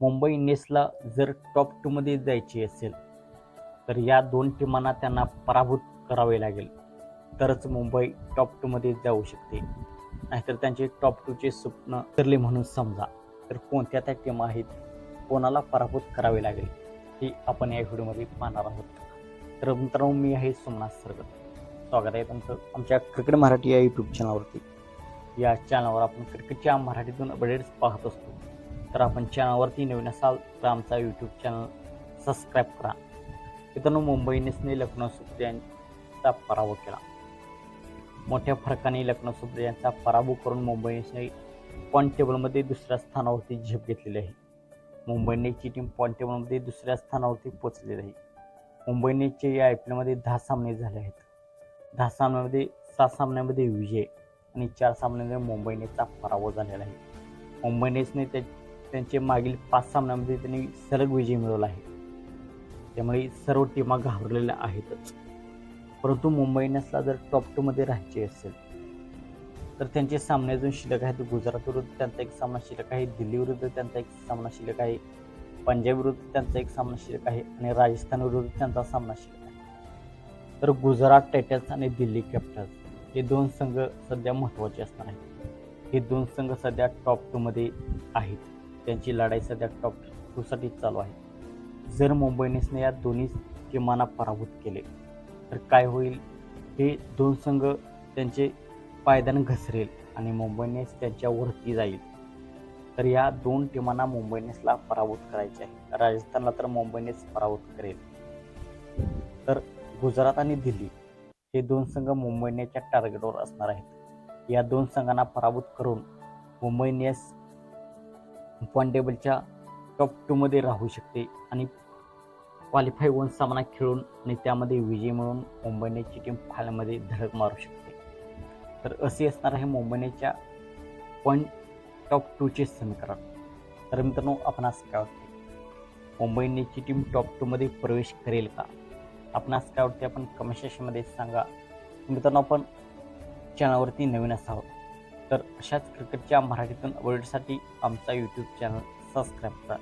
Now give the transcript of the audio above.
मुंबई इंडियन्सला जर टॉप टूमध्ये जायची असेल तर या दोन टीमांना त्यांना पराभूत करावे लागेल. तरच मुंबई टॉप टूमध्ये जाऊ शकते. नाहीतर त्यांचे टॉप टूचे स्वप्न ठरले म्हणून समजा. तर कोणत्या त्या टीम आहेत कोणाला पराभूत करावे लागेल हे आपण या व्हिडिओमध्ये पाहणार आहोत. तर मित्रांनो मी आहे सोमनाथ सरगत. स्वागत आहे तुमचं आमच्या क्रिकेट मराठी या यूट्यूब चॅनलवरती या चॅनलवर आपण क्रिकेटच्या मराठीतून अपडेट्स पाहत असतो. तर आपण चॅनलवरती नवीन असाल तर आमचा यूट्यूब चॅनल सबस्क्राईब करा. मित्रांनो मुंबई इंडियन्सने लखनौ सुपर यांचा पराभव केला. मोठ्या फरकाने लखनौ सुपर यांचा पराभव करून मुंबई इंडियन्सने पॉईंट टेबलमध्ये दुसऱ्या स्थानावरती झेप घेतलेली आहे. मुंबई इंडियन्सची टीम पॉईंट टेबलमध्ये दुसऱ्या स्थानावरती पोचलेली आहे. मुंबई इंडियन्सचे या आय पी एलमध्ये दहा सामने झाले आहेत. दहा सामन्यामध्ये सात सामन्यामध्ये विजय आणि चार सामन्यामध्ये मुंबई इंडियन्सचा पराभव झालेला आहे. मुंबई इंडियन्सने त्या त्यांचे मागील पाच सामन्यामध्ये त्यांनी सलग विजय मिळवला आहे. त्यामुळे सर्व टीमा घाबरलेल्या आहेतच. परंतु मुंबई इंडियन्सला जर टॉप टूमध्ये राहायचे असेल तर त्यांचे सामने अजून शिल्लक आहेत. गुजरात विरुद्ध त्यांचा एक सामना शिल्लक आहे. दिल्ली विरुद्ध त्यांचा एक सामना शिल्लक आहे. पंजाब विरुद्ध त्यांचा एक सामना शिल्लक आहे. आणि राजस्थान विरुद्ध त्यांचा सामना शिल्लक आहे. तर गुजरात टायटन्स आणि दिल्ली कॅपिटल्स हे दोन संघ सध्या महत्त्वाचे असणार आहेत. हे दोन संघ सध्या टॉप टूमध्ये आहेत. त्यांची लढाई सध्या टॉप टूसाठी चालू आहे. जर मुंबई इंडियन्सने या दोन्ही टीमांना पराभूत केले तर काय होईल? हे दोन संघ त्यांचे पायदान घसरेल आणि मुंबई इंडियन्स त्यांच्यावरती जाईल. तर या दोन टीमांना मुंबई इंडियन्सला पराभूत करायचे आहे राजस्थानला तर मुंबई इंडियन्स पराभूत करेल. तर गुजरात आणि दिल्ली हे दोन संघ मुंबई इंडियन्सच्या टार्गेटवर असणार आहेत. या दोन संघांना पराभूत करून मुंबई इंडियन्स पॉईंट टेबलच्या टॉप टूमध्ये राहू शकते आणि क्वालिफाय वन सामना खेळून आणि त्यामध्ये विजय मिळवून मुंबई इंडियन्सची टीम फायनलमध्ये धडक मारू शकते. तर असे असणार आहे मुंबई इंडियन्सच्या पॉईंट टॉप टूचे समीकरण. तर मित्रांनो आपणास काय वाटते मुंबई इंडियन्सची टीम टॉप टूमध्ये प्रवेश करेल का? आपणास काय वाटते आपण कमेंट सेक्शनमध्ये सांगा. मित्रांनो आपण चॅनलवरती नवीन असावं. तर अशाच क्रिकेटच्या मराठीतून अपडेटसाठी आमचा यूट्यूब चॅनल सबस्क्राईब करा.